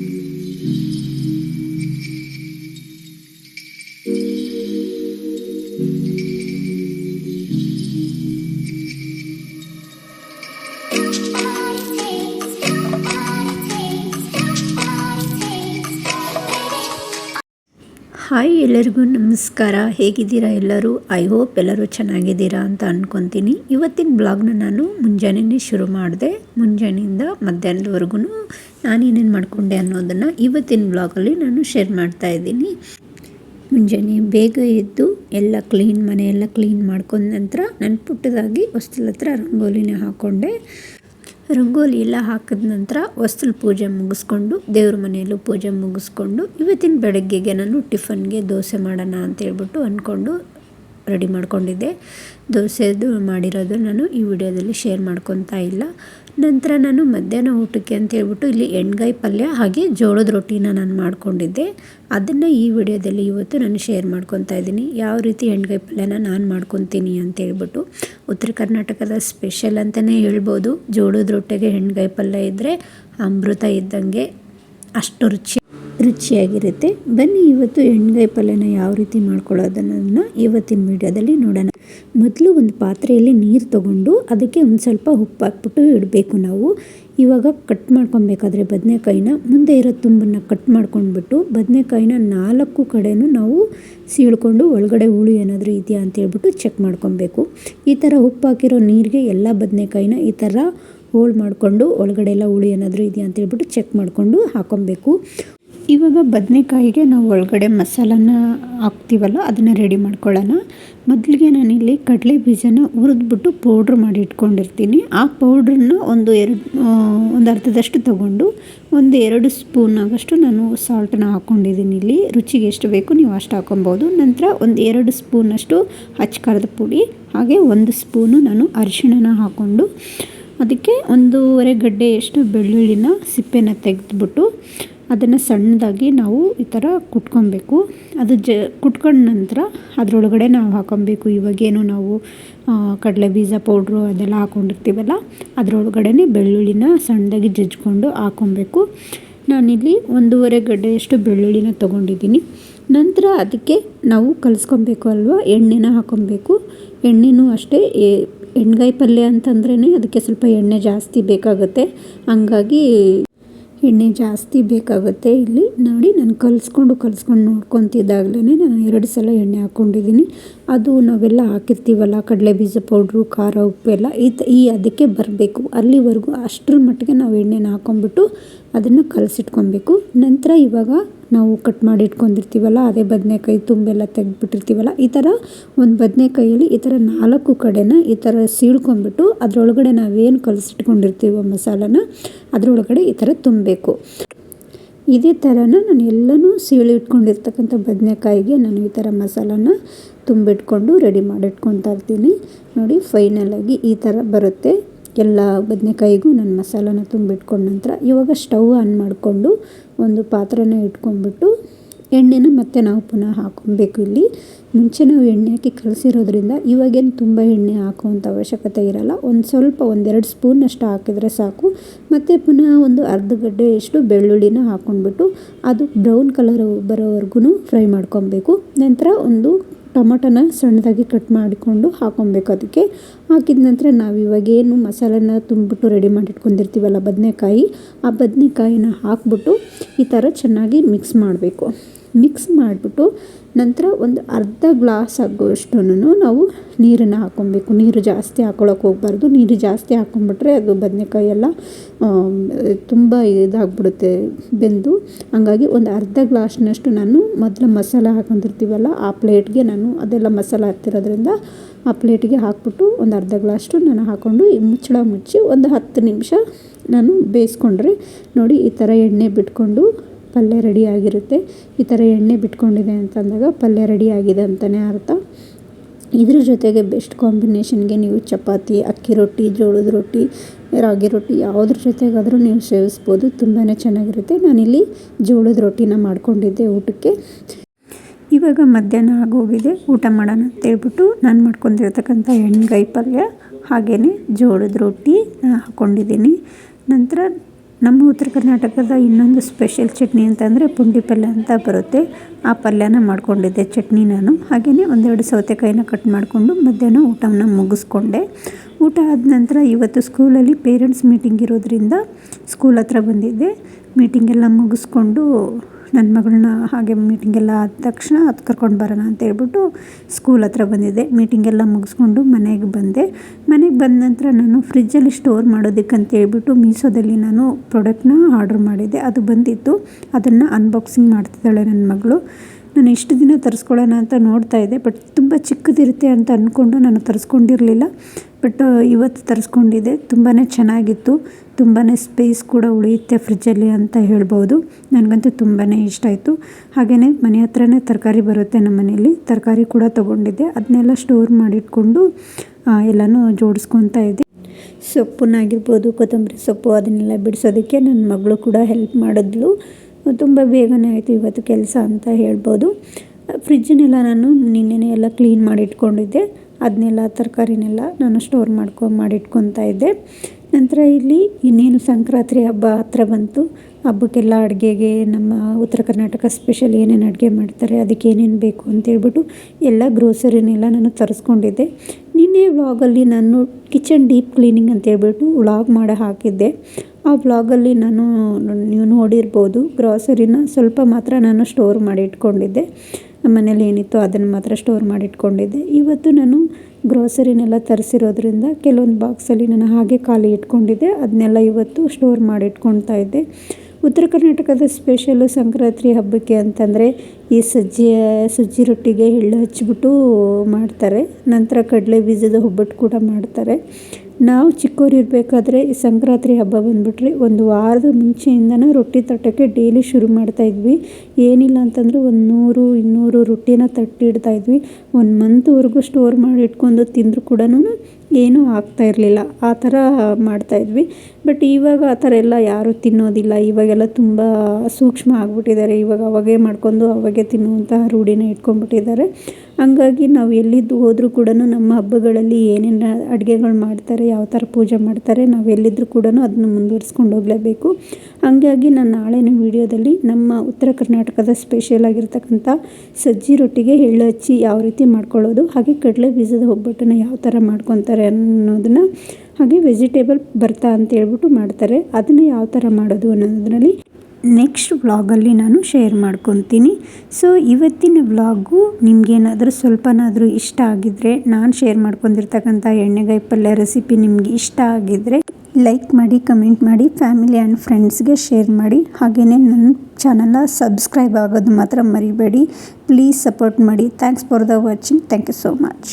thank you hi ಎಲ್ಲರಿಗೂ ನಮಸ್ಕಾರ. ಹೇಗಿದ್ದೀರಾ ಎಲ್ಲರೂ? ಐ ಹೋಪ್ ಎಲ್ಲರೂ ಚೆನ್ನಾಗಿದ್ದೀರಾ ಅಂತ ಅಂದ್ಕೊತೀನಿ ಇವತ್ತಿನ ಬ್ಲಾಗ್ನ ನಾನು ಮುಂಜಾನೆನೇ ಶುರು ಮಾಡಿದೆ. ಮುಂಜಾನೆಯಿಂದ ಮಧ್ಯಾಹ್ನದವರೆಗೂ ನಾನೇನೇನು ಮಾಡಿಕೊಂಡೆ ಅನ್ನೋದನ್ನು ಇವತ್ತಿನ ಬ್ಲಾಗಲ್ಲಿ ನಾನು ಶೇರ್ ಮಾಡ್ತಾ ಇದ್ದೀನಿ. ಮುಂಜಾನೆ ಬೇಗ ಎದ್ದು ಎಲ್ಲ ಕ್ಲೀನ್ ಮನೆಯೆಲ್ಲ ಕ್ಲೀನ್ ಮಾಡ್ಕೊಂಡ ನಂತರ ನನ್ನ ಪುಟ್ಟದಾಗಿ ಹೊಸ್ತಿಲ ಹತ್ರ ರಂಗೋಲಿನ ಹಾಕ್ಕೊಂಡೆ ರಂಗೋಲಿ ಎಲ್ಲ ಹಾಕಿದ ನಂತರ ಹೊಸ್ತಲು ಪೂಜೆ ಮುಗಿಸ್ಕೊಂಡು ದೇವ್ರ ಮನೆಯಲ್ಲೂ ಪೂಜೆ ಮುಗಿಸ್ಕೊಂಡು ಇವತ್ತಿನ ಬೆಳಗ್ಗೆಗೆ ನಾನು ಟಿಫನ್ಗೆ ದೋಸೆ ಮಾಡೋಣ ಅಂತೇಳ್ಬಿಟ್ಟು ಅಂದ್ಕೊಂಡು ರೆಡಿ ಮಾಡ್ಕೊಂಡಿದ್ದೆ. ದೋಸೆದು ಮಾಡಿರೋದು ನಾನು ಈ ವಿಡಿಯೋದಲ್ಲಿ ಶೇರ್ ಮಾಡ್ಕೊತಾ ಇಲ್ಲ. ನಂತರ ನಾನು ಮಧ್ಯಾಹ್ನ ಊಟಕ್ಕೆ ಅಂತ ಹೇಳ್ಬಿಟ್ಟು ಇಲ್ಲಿ ಎಣ್ಗಾಯಿ ಪಲ್ಯ ಹಾಗೆ ಜೋಳದ ರೊಟ್ಟಿನ ನಾನು ಮಾಡ್ಕೊಂಡಿದ್ದೆ. ಅದನ್ನು ಈ ವಿಡಿಯೋದಲ್ಲಿ ಇವತ್ತು ನಾನು ಶೇರ್ ಮಾಡ್ಕೊತಾ ಇದ್ದೀನಿ. ಯಾವ ರೀತಿ ಎಣ್ಗಾಯಿ ಪಲ್ಯನ ನಾನು ಮಾಡ್ಕೊತೀನಿ ಅಂತ ಹೇಳ್ಬಿಟ್ಟು ಉತ್ತರ ಕರ್ನಾಟಕದ ಸ್ಪೆಷಲ್ ಅಂತಲೇ ಹೇಳ್ಬೋದು. ಜೋಳದ ರೊಟ್ಟಿಗೆ ಎಣ್ಗಾಯಿ ಪಲ್ಯ ಇದ್ದರೆ ಅಮೃತ ಇದ್ದಂಗೆ ಅಷ್ಟು ರುಚಿ ರುಚಿಯಾಗಿರುತ್ತೆ. ಬನ್ನಿ ಇವತ್ತು ಎಣ್ಗಾಯಿ ಪಲ್ಯನ ಯಾವ ರೀತಿ ಮಾಡ್ಕೊಳ್ಳೋದನ್ನು ಇವತ್ತಿನ ವಿಡಿಯೋದಲ್ಲಿ ನೋಡೋಣ. ಮೊದಲು ಒಂದು ಪಾತ್ರೆಯಲ್ಲಿ ನೀರು ತಗೊಂಡು ಅದಕ್ಕೆ ಒಂದು ಸ್ವಲ್ಪ ಉಪ್ಪು ಹಾಕ್ಬಿಟ್ಟು ಇಡಬೇಕು ನಾವು. ಇವಾಗ ಕಟ್ ಮಾಡ್ಕೊಬೇಕಾದ್ರೆ ಬದನೆಕಾಯಿನ ಮುಂದೆ ಇರೋ ತುಂಬನ್ನು ಕಟ್ ಮಾಡ್ಕೊಂಡ್ಬಿಟ್ಟು ಬದನೆಕಾಯಿನ ನಾಲ್ಕು ಕಡೆನೂ ನಾವು ಸೀಳ್ಕೊಂಡು ಒಳಗಡೆ ಹುಳಿ ಏನಾದರೂ ಇದೆಯಾ ಅಂತ ಹೇಳ್ಬಿಟ್ಟು ಚೆಕ್ ಮಾಡ್ಕೊಬೇಕು. ಈ ಥರ ಉಪ್ಪು ಹಾಕಿರೋ ನೀರಿಗೆ ಎಲ್ಲ ಬದನೆಕಾಯಿನ ಈ ಥರ ಹೋಳು ಮಾಡಿಕೊಂಡು ಒಳಗಡೆ ಎಲ್ಲ ಹುಳಿ ಏನಾದರೂ ಇದೆಯಾ ಅಂತ ಹೇಳ್ಬಿಟ್ಟು ಚೆಕ್ ಮಾಡಿಕೊಂಡು ಹಾಕೊಬೇಕು. ಇವಾಗ ಬದನೆಕಾಯಿಗೆ ನಾವು ಒಳಗಡೆ ಮಸಾಲನ ಹಾಕ್ತೀವಲ್ಲ, ಅದನ್ನು ರೆಡಿ ಮಾಡ್ಕೊಳ್ಳೋಣ. ಮೊದಲಿಗೆ ನಾನಿಲ್ಲಿ ಕಡಲೆ ಬೀಜನ ಹುರಿದ್ಬಿಟ್ಟು ಪೌಡ್ರ್ ಮಾಡಿ ಇಟ್ಕೊಂಡಿರ್ತೀನಿ. ಆ ಪೌಡ್ರನ್ನ ಒಂದು ಎರಡು ಒಂದು ಅರ್ಧದಷ್ಟು ತಗೊಂಡು ಒಂದು ಎರಡು ಸ್ಪೂನ್ ಆಗಷ್ಟು ನಾನು ಸಾಲ್ಟನ್ನ ಹಾಕ್ಕೊಂಡಿದ್ದೀನಿ ಇಲ್ಲಿ. ರುಚಿಗೆ ಎಷ್ಟು ಬೇಕು ನೀವು ಅಷ್ಟು ಹಾಕೊಬೋದು ನಂತರ ಒಂದು ಎರಡು ಸ್ಪೂನಷ್ಟು ಖಾರದ ಪುಡಿ, ಹಾಗೆ ಒಂದು ಸ್ಪೂನು ನಾನು ಅರಿಶಿಣನ ಹಾಕ್ಕೊಂಡು ಅದಕ್ಕೆ ಒಂದೂವರೆ ಗಡ್ಡೆಯಷ್ಟು ಬೆಳ್ಳುಳ್ಳಿನ ಸಿಪ್ಪೆನ ತೆಗೆದ್ಬಿಟ್ಟು ಅದನ್ನು ಸಣ್ಣದಾಗಿ ನಾವು ಈ ಥರ ಕುಟ್ಕೊಬೇಕು. ಅದು ಜ ಕುಟ್ಕೊಂಡ ನಂತರ ಅದರೊಳಗಡೆ ನಾವು ಹಾಕೊಬೇಕು. ಇವಾಗೇನು ನಾವು ಕಡಲೆ ಬೀಜ ಪೌಡ್ರು ಅದೆಲ್ಲ ಹಾಕ್ಕೊಂಡಿರ್ತೀವಲ್ಲ ಅದರೊಳಗಡೆ ಬೆಳ್ಳುಳ್ಳಿನ ಸಣ್ಣದಾಗಿ ಜಜ್ಕೊಂಡು ಹಾಕೊಬೇಕು. ನಾನಿಲ್ಲಿ ಒಂದೂವರೆ ಗಡ್ಡೆಯಷ್ಟು ಬೆಳ್ಳುಳ್ಳಿನ ತೊಗೊಂಡಿದ್ದೀನಿ. ನಂತರ ಅದಕ್ಕೆ ನಾವು ಕಲಿಸ್ಕೊಬೇಕು ಅಲ್ವಾ? ಎಣ್ಣೆನ ಹಾಕೊಬೇಕು. ಎಣ್ಣೆನೂ ಅಷ್ಟೇ ಎಣ್ಗಾಯಿ ಪಲ್ಯ ಅಂತಂದ್ರೇ ಅದಕ್ಕೆ ಸ್ವಲ್ಪ ಎಣ್ಣೆ ಜಾಸ್ತಿ ಬೇಕಾಗುತ್ತೆ. ಹಂಗಾಗಿ ಎಣ್ಣೆ ಜಾಸ್ತಿ ಬೇಕಾಗುತ್ತೆ ಇಲ್ಲಿ. ನೋಡಿ, ನಾನು ಕಲಿಸ್ಕೊಂಡು ಕಲಿಸ್ಕೊಂಡು ನೋಡ್ಕೊತಿದ್ದಾಗಲೇ ನಾನು ಎರಡು ಸಲ ಎಣ್ಣೆ ಹಾಕ್ಕೊಂಡಿದ್ದೀನಿ. ಅದು ನಾವೆಲ್ಲ ಹಾಕಿರ್ತೀವಲ್ಲ ಕಡಲೆ ಬೀಜ ಪೌಡ್ರು, ಖಾರ, ಉಪ್ಪೆಲ್ಲ. ಈ ಈ ಅದಕ್ಕೆ ಬರಬೇಕು. ಅಲ್ಲಿವರೆಗೂ ಅಷ್ಟರ ಮಟ್ಟಿಗೆ ನಾವು ಎಣ್ಣೆನ ಹಾಕ್ಕೊಂಬಿಟ್ಟು ಅದನ್ನು ಕಲಸಿಟ್ಕೊಬೇಕು. ನಂತರ ಇವಾಗ ನಾವು ಕಟ್ ಮಾಡಿ ಇಟ್ಕೊಂಡಿರ್ತೀವಲ್ಲ, ಅದೇ ಬದನೆಕಾಯಿ ತುಂಬೆಲ್ಲ ತೆಗೆದ್ಬಿಟ್ಟಿರ್ತೀವಲ್ಲ, ಈ ಥರ ಒಂದು ಬದನೆಕಾಯಲ್ಲಿ ಈ ಥರ ನಾಲ್ಕು ಕಡೆನ ಈ ಥರ ಸೀಳ್ಕೊಂಬಿಟ್ಟು ಅದರೊಳಗಡೆ ನಾವೇನು ಕಲಸಿಟ್ಕೊಂಡಿರ್ತೀವೋ ಮಸಾಲನ, ಅದರೊಳಗಡೆ ಈ ಥರ ತುಂಬಬೇಕು. ಇದೇ ಥರನ ನಾನು ಎಲ್ಲನೂ ಸೀಳಿ ಇಟ್ಕೊಂಡಿರ್ತಕ್ಕಂಥ ಬದನೆಕಾಯಿಗೆ ನಾನು ಈ ಥರ ಮಸಾಲನ ತುಂಬಿಟ್ಕೊಂಡು ರೆಡಿ ಮಾಡಿಟ್ಕೊತಾ ಇರ್ತೀನಿ. ನೋಡಿ ಫೈನಲಾಗಿ ಈ ಥರ ಬರುತ್ತೆ. ಎಲ್ಲ ಬದನೆಕಾಯಿಗೂ ನಾನು ಮಸಾಲನ ತುಂಬಿಟ್ಕೊಂಡ ನಂತರ ಇವಾಗ ಸ್ಟವ್ ಆನ್ ಮಾಡಿಕೊಂಡು ಒಂದು ಪಾತ್ರೆನ ಇಟ್ಕೊಂಡ್ಬಿಟ್ಟು ಎಣ್ಣೆನ ಮತ್ತೆ ನಾವು ಪುನಃ ಹಾಕೊಬೇಕು ಇಲ್ಲಿ. ಮುಂಚೆ ನಾವು ಎಣ್ಣೆ ಹಾಕಿ ಕಲಸಿರೋದ್ರಿಂದ ಇವಾಗೇನು ತುಂಬ ಎಣ್ಣೆ ಹಾಕುವಂಥ ಅವಶ್ಯಕತೆ ಇರಲ್ಲ. ಒಂದು ಸ್ವಲ್ಪ ಒಂದೆರಡು ಸ್ಪೂನ್ ಅಷ್ಟು ಹಾಕಿದರೆ ಸಾಕು. ಮತ್ತು ಪುನಃ ಒಂದು ಅರ್ಧ ಗಡ್ಡೆಯಷ್ಟು ಬೆಳ್ಳುಳ್ಳಿನ ಹಾಕ್ಕೊಂಡ್ಬಿಟ್ಟು ಅದು ಬ್ರೌನ್ ಕಲರ್ ಬರೋವರೆಗೂ ಫ್ರೈ ಮಾಡ್ಕೊಬೇಕು. ನಂತರ ಒಂದು ಟೊಮಟೊನ ಸಣ್ಣದಾಗಿ ಕಟ್ ಮಾಡಿಕೊಂಡು ಹಾಕೊಬೇಕು ಅದಕ್ಕೆ. ಹಾಕಿದ ನಂತರ ನಾವು ಇವಾಗೇನು ಮಸಾಲನ ತುಂಬಿಬಿಟ್ಟು ರೆಡಿ ಮಾಡಿಟ್ಕೊಂಡಿರ್ತೀವಲ್ಲ ಬದನೆಕಾಯಿ, ಆ ಬದನೆಕಾಯಿನ ಹಾಕ್ಬಿಟ್ಟು ಈ ಥರ ಚೆನ್ನಾಗಿ ಮಿಕ್ಸ್ ಮಾಡಬೇಕು. ಮಿಕ್ಸ್ ಮಾಡಿಬಿಟ್ಟು ನಂತರ ಒಂದು ಅರ್ಧ ಗ್ಲಾಸ್ ಆಗೋಷ್ಟು ನಾವು ನೀರನ್ನು ಹಾಕ್ಕೊಬೇಕು. ನೀರು ಜಾಸ್ತಿ ಹಾಕೊಳಕ್ಕೆ ಹೋಗ್ಬಾರ್ದು. ನೀರು ಜಾಸ್ತಿ ಹಾಕ್ಕೊಂಬಿಟ್ರೆ ಅದು ಬದನೆಕಾಯಿ ಎಲ್ಲ ತುಂಬ ಇದಾಗ್ಬಿಡುತ್ತೆ ಬೆಂದು. ಹಂಗಾಗಿ ಒಂದು ಅರ್ಧ ಗ್ಲಾಸ್ನಷ್ಟು ನಾನು ಮೊದಲು ಮಸಾಲ ಹಾಕೊಂಡಿರ್ತೀವಲ್ಲ, ಆ ಪ್ಲೇಟ್ಗೆ ನಾನು ಅದೆಲ್ಲ ಮಸಾಲ ಹಾಕ್ತಿರೋದ್ರಿಂದ ಆ ಪ್ಲೇಟಿಗೆ ಹಾಕ್ಬಿಟ್ಟು ಒಂದು ಅರ್ಧ ಗ್ಲಾಸ್ಟು ನಾನು ಹಾಕ್ಕೊಂಡು ಮುಚ್ಚಳ ಮುಚ್ಚಿ ಒಂದು ಹತ್ತು ನಿಮಿಷ ನಾನು ಬೇಯಿಸ್ಕೊಂಡ್ರೆ ನೋಡಿ ಈ ಥರ ಎಣ್ಣೆ ಬಿಟ್ಕೊಂಡು ಪಲ್ಯ ರೆಡಿ ಆಗಿರುತ್ತೆ. ಈ ಥರ ಎಣ್ಣೆ ಬಿಟ್ಕೊಂಡಿದೆ ಅಂತಂದಾಗ ಪಲ್ಯ ರೆಡಿ ಆಗಿದೆ ಅಂತಲೇ ಅರ್ಥ. ಇದ್ರ ಜೊತೆಗೆ ಬೆಸ್ಟ್ ಕಾಂಬಿನೇಷನ್ಗೆ ನೀವು ಚಪಾತಿ, ಅಕ್ಕಿ ರೊಟ್ಟಿ, ಜೋಳದ ರೊಟ್ಟಿ, ರಾಗಿ ರೊಟ್ಟಿ ಯಾವುದ್ರ ಜೊತೆಗಾದರೂ ನೀವು ಸೇವಿಸ್ಬೋದು. ತುಂಬಾ ಚೆನ್ನಾಗಿರುತ್ತೆ. ನಾನಿಲ್ಲಿ ಜೋಳದ ರೊಟ್ಟಿನ ಮಾಡ್ಕೊಂಡಿದ್ದೆ ಊಟಕ್ಕೆ. ಇವಾಗ ಮಧ್ಯಾಹ್ನ ಆಗೋಗಿದೆ. ಊಟ ಮಾಡೋಣ ಅಂತ ಹೇಳ್ಬಿಟ್ಟು ನಾನು ಮಾಡ್ಕೊಂಡಿರ್ತಕ್ಕಂಥ ಎಣ್ಗಾಯಿ ಪಲ್ಯ ಹಾಗೆಯೇ ಜೋಳದ ರೊಟ್ಟಿ ಹಾಕ್ಕೊಂಡಿದ್ದೀನಿ ನಂತರ ನಮ್ಮ ಉತ್ತರ ಕರ್ನಾಟಕದ ಇನ್ನೊಂದು ಸ್ಪೆಷಲ್ ಚಟ್ನಿ ಅಂತಂದರೆ ಪುಂಡಿ ಪಲ್ಯ ಅಂತ ಬರುತ್ತೆ. ಆ ಪಲ್ಯನ ಮಾಡ್ಕೊಂಡಿದ್ದೆ ಚಟ್ನಿ ನಾನು. ಹಾಗೆಯೇ ಒಂದೆರಡು ಸೌತೆಕಾಯಿನ ಕಟ್ ಮಾಡಿಕೊಂಡು ಮಧ್ಯಾಹ್ನ ಊಟವನ್ನು ಮುಗಿಸ್ಕೊಂಡೆ. ಊಟ ಆದ ನಂತರ ಇವತ್ತು ಸ್ಕೂಲಲ್ಲಿ ಪೇರೆಂಟ್ಸ್ ಮೀಟಿಂಗ್ ಇರೋದ್ರಿಂದ ಸ್ಕೂಲ್ ಹತ್ರ ಬಂದಿದ್ದೆ. ಮೀಟಿಂಗೆಲ್ಲ ಮುಗಿಸ್ಕೊಂಡು ನನ್ನ ಮಗಳನ್ನ ಹಾಗೆ ಮೀಟಿಂಗೆಲ್ಲ ಆದ ತಕ್ಷಣ ಅದು ಕರ್ಕೊಂಡು ಬರೋಣ ಅಂತ ಹೇಳ್ಬಿಟ್ಟು ಸ್ಕೂಲ್ ಹತ್ರ ಬಂದಿದ್ದೆ. ಮೀಟಿಂಗೆಲ್ಲ ಮುಗಿಸ್ಕೊಂಡು ಮನೆಗೆ ಬಂದೆ. ಮನೆಗೆ ಬಂದ ನಂತರ ನಾನು ಫ್ರಿಜ್ಜಲ್ಲಿ ಸ್ಟೋರ್ ಮಾಡೋದಕ್ಕೆ ಅಂತ ಹೇಳ್ಬಿಟ್ಟು ಮೀಸೋದಲ್ಲಿ ನಾನು ಪ್ರಾಡಕ್ಟ್ನ ಆರ್ಡ್ರ್ ಮಾಡಿದ್ದೆ. ಅದು ಬಂದಿತ್ತು. ಅದನ್ನು ಅನ್ಬಾಕ್ಸಿಂಗ್ ಮಾಡ್ತಿದ್ದಾಳೆ ನನ್ನ ಮಗಳು. ನಾನು ಇಷ್ಟು ದಿನ ತರಿಸ್ಕೊಳ್ಳೋಣ ಅಂತ ನೋಡ್ತಾ ಇದ್ದೆ, ಬಟ್ ತುಂಬ ಚಿಕ್ಕದಿರುತ್ತೆ ಅಂತ ಅಂದ್ಕೊಂಡು ನಾನು ತರಿಸ್ಕೊಂಡಿರಲಿಲ್ಲ. ಬಟ್ ಇವತ್ತು ತರಿಸ್ಕೊಂಡಿದ್ದೆ. ತುಂಬಾ ಚೆನ್ನಾಗಿತ್ತು. ತುಂಬಾ ಸ್ಪೇಸ್ ಕೂಡ ಉಳಿಯುತ್ತೆ ಫ್ರಿಜ್ಜಲ್ಲಿ ಅಂತ ಹೇಳ್ಬೋದು. ನನಗಂತೂ ತುಂಬಾ ಇಷ್ಟ ಆಯಿತು. ಹಾಗೆಯೇ ಮನೆ ಹತ್ರನೇ ತರಕಾರಿ ಬರುತ್ತೆ ನಮ್ಮ ಮನೆಯಲ್ಲಿ. ತರಕಾರಿ ಕೂಡ ತೊಗೊಂಡಿದ್ದೆ. ಅದನ್ನೆಲ್ಲ ಸ್ಟೋರ್ ಮಾಡಿಟ್ಕೊಂಡು ಎಲ್ಲನೂ ಜೋಡಿಸ್ಕೊತಾ ಇದ್ದೆ. ಸೊಪ್ಪನ್ನಾಗಿರ್ಬೋದು ಕೊತ್ತಂಬರಿ ಸೊಪ್ಪು ಅದನ್ನೆಲ್ಲ ಬಿಡಿಸೋದಕ್ಕೆ ನನ್ನ ಮಗಳು ಕೂಡ ಹೆಲ್ಪ್ ಮಾಡಿದ್ಲು. ತುಂಬ ಬೇಗನೆ ಆಯಿತು ಇವತ್ತು ಕೆಲಸ ಅಂತ ಹೇಳ್ಬೋದು. ಫ್ರಿಜ್ಜನ್ನೆಲ್ಲ ನಾನು ನಿನ್ನೆನೇ ಎಲ್ಲ ಕ್ಲೀನ್ ಮಾಡಿ ಇಟ್ಕೊಂಡಿದ್ದೆ ಅದನ್ನೆಲ್ಲ ತರಕಾರಿನೆಲ್ಲ ನಾನು ಸ್ಟೋರ್ ಮಾಡ್ಕೊ, ಮಾಡಿಟ್ಕೊತಾ ಇದ್ದೆ. ನಂತರ ಇಲ್ಲಿ ಇನ್ನೇನು ಸಂಕ್ರಾಂತಿ ಹಬ್ಬ ಹತ್ರ ಬಂತು. ಹಬ್ಬಕ್ಕೆಲ್ಲ ಅಡುಗೆಗೆ ನಮ್ಮ ಉತ್ತರ ಕರ್ನಾಟಕ ಸ್ಪೆಷಲ್ ಏನೇನು ಅಡುಗೆ ಮಾಡ್ತಾರೆ, ಅದಕ್ಕೆ ಏನೇನು ಬೇಕು ಅಂತೇಳ್ಬಿಟ್ಟು ಎಲ್ಲ ಗ್ರೋಸರಿನೆಲ್ಲ ನಾನು ತರಿಸ್ಕೊಂಡಿದ್ದೆ. ನಿನ್ನೆ ವ್ಲಾಗಲ್ಲಿ ನಾನು ಕಿಚನ್ ಡೀಪ್ ಕ್ಲೀನಿಂಗ್ ಅಂತೇಳ್ಬಿಟ್ಟು ವ್ಲಾಗ್ ಮಾಡಿ ಹಾಕಿದ್ದೆ. ಆ ವ್ಲಾಗಲ್ಲಿ ನಾನು ನೀವು ನೋಡಿರ್ಬೋದು, ಗ್ರಾಸರಿನ ಸ್ವಲ್ಪ ಮಾತ್ರ ನಾನು ಸ್ಟೋರ್ ಮಾಡಿ ಇಟ್ಕೊಂಡಿದ್ದೆ ನಮ್ಮ ಮನೇಲಿ ಏನಿತ್ತು ಅದನ್ನು ಮಾತ್ರ ಸ್ಟೋರ್ ಮಾಡಿ ಇಟ್ಕೊಂಡಿದ್ದೆ ಇವತ್ತು ನಾನು ಗ್ರೋಸರಿನೆಲ್ಲ ತರಿಸಿರೋದ್ರಿಂದ ಕೆಲವೊಂದು ಬಾಕ್ಸಲ್ಲಿ ನಾನು ಹಾಗೆ ಖಾಲಿ ಇಟ್ಕೊಂಡಿದ್ದೆ. ಅದನ್ನೆಲ್ಲ ಇವತ್ತು ಸ್ಟೋರ್ ಮಾಡಿ ಇಟ್ಕೊಳ್ತಾ ಇದ್ದೆ. ಉತ್ತರ ಕರ್ನಾಟಕದ ಸ್ಪೆಷಲ್ಲು ಸಂಕ್ರಾಂತಿ ಹಬ್ಬಕ್ಕೆ ಅಂತಂದರೆ ಈ ಸಜ್ಜಿ ಸಜ್ಜಿ ರೊಟ್ಟಿಗೆ ಎಳ್ಳು ಹಚ್ಚಿಬಿಟ್ಟು ಮಾಡ್ತಾರೆ. ನಂತರ ಕಡಲೆ ಬೀಜದ ಒಬ್ಬಟ್ಟು ಕೂಡ ಮಾಡ್ತಾರೆ. ನಾವು ಚಿಕ್ಕವ್ರು ಇರಬೇಕಾದ್ರೆ ಈ ಸಂಕ್ರಾಂತಿ ಹಬ್ಬ ಬಂದುಬಿಟ್ರೆ ಒಂದು ವಾರದ ಮುಂಚೆಯಿಂದನೂ ರೊಟ್ಟಿ ತಟ್ಟೋಕ್ಕೆ ಡೈಲಿ ಶುರು ಮಾಡ್ತಾಯಿದ್ವಿ ಏನಿಲ್ಲ ಅಂತಂದರೂ ಒಂದು ನೂರು, ಇನ್ನೂರು ರೊಟ್ಟಿನ ತಟ್ಟಿಡ್ತಾಯಿದ್ವಿ ಒಂದು ಮಂತ್ವರೆಗೂ ಸ್ಟೋರ್ ಮಾಡಿ ಇಟ್ಕೊಂಡು ತಿಂದರೂ ಕೂಡ ಏನೂ ಆಗ್ತಾ ಇರಲಿಲ್ಲ. ಆ ಥರ ಮಾಡ್ತಾಯಿದ್ವಿ ಬಟ್ ಇವಾಗ ಆ ಥರ ಎಲ್ಲ ಯಾರೂ ತಿನ್ನೋದಿಲ್ಲ. ಇವಾಗೆಲ್ಲ ತುಂಬ ಸೂಕ್ಷ್ಮ ಆಗಿಬಿಟ್ಟಿದ್ದಾರೆ. ಇವಾಗ ಅವಾಗೇ ಮಾಡ್ಕೊಂಡು ಅವಾಗೇ ತಿನ್ನುವಂಥ ರೂಢಿನ ಇಟ್ಕೊಂಡ್ಬಿಟ್ಟಿದ್ದಾರೆ. ಹಂಗಾಗಿ ನಾವು ಎಲ್ಲಿದ್ದು ಹೋದರೂ ಕೂಡ ನಮ್ಮ ಹಬ್ಬಗಳಲ್ಲಿ ಏನೇನು ಅಡುಗೆಗಳು ಮಾಡ್ತಾರೆ, ಯಾವ ಥರ ಪೂಜೆ ಮಾಡ್ತಾರೆ, ನಾವು ಎಲ್ಲಿದ್ದರೂ ಕೂಡ ಅದನ್ನು ಮುಂದುವರ್ಸ್ಕೊಂಡು ಹೋಗಲೇಬೇಕು. ಹಂಗಾಗಿ ನಾನು ನಾಳೆನೇ ವೀಡಿಯೋದಲ್ಲಿ ನಮ್ಮ ಉತ್ತರ ಕರ್ನಾಟಕದ ಸ್ಪೆಷಲ್ ಆಗಿರ್ತಕ್ಕಂಥ ಸಜ್ಜಿ ರೊಟ್ಟಿಗೆ ಎಳ್ಳು ಹಚ್ಚಿ ಯಾವ ರೀತಿ ಮಾಡ್ಕೊಳ್ಳೋದು, ಹಾಗೆ ಕಡಲೆ ಬೀಜದ ಒಬ್ಬಟ್ಟನ್ನು ಯಾವ ಥರ ಮಾಡ್ಕೊತಾರೆ ಅನ್ನೋದನ್ನು ಹಾಗೆ ವೆಜಿಟೇಬಲ್ ಬರ್ತಾ ಅಂತ ಹೇಳ್ಬಿಟ್ಟು ಮಾಡ್ತಾರೆ. ಅದನ್ನು ಯಾವ ಥರ ಮಾಡೋದು ಅನ್ನೋದ್ರಲ್ಲಿ ನೆಕ್ಸ್ಟ್ ವ್ಲಾಗಲ್ಲಿ ನಾನು ಶೇರ್ ಮಾಡ್ಕೊತೀನಿ. ಸೊ ಇವತ್ತಿನ ವ್ಲಾಗು ನಿಮಗೇನಾದರೂ ಸ್ವಲ್ಪನಾದರೂ ಇಷ್ಟ ಆಗಿದ್ದರೆ ನಾನು ಶೇರ್ ಮಾಡ್ಕೊಂಡಿರ್ತಕ್ಕಂಥ ಎಣ್ಣೆಗಾಯಿ ಪಲ್ಯ ರೆಸಿಪಿ ನಿಮಗೆ ಇಷ್ಟ ಆಗಿದ್ದರೆ ಲೈಕ್ ಮಾಡಿ ಕಮೆಂಟ್ ಮಾಡಿ ಫ್ಯಾಮಿಲಿ ಆ್ಯಂಡ್ ಫ್ರೆಂಡ್ಸ್ಗೆ ಶೇರ್ ಮಾಡಿ. ಹಾಗೆಯೇ ನನ್ನ ಚಾನಲ್ನ ಸಬ್ಸ್ಕ್ರೈಬ್ ಆಗೋದು ಮಾತ್ರ ಮರಿಬೇಡಿ. ಪ್ಲೀಸ್ ಸಪೋರ್ಟ್ ಮಾಡಿ. Thanks for the watching thank you so much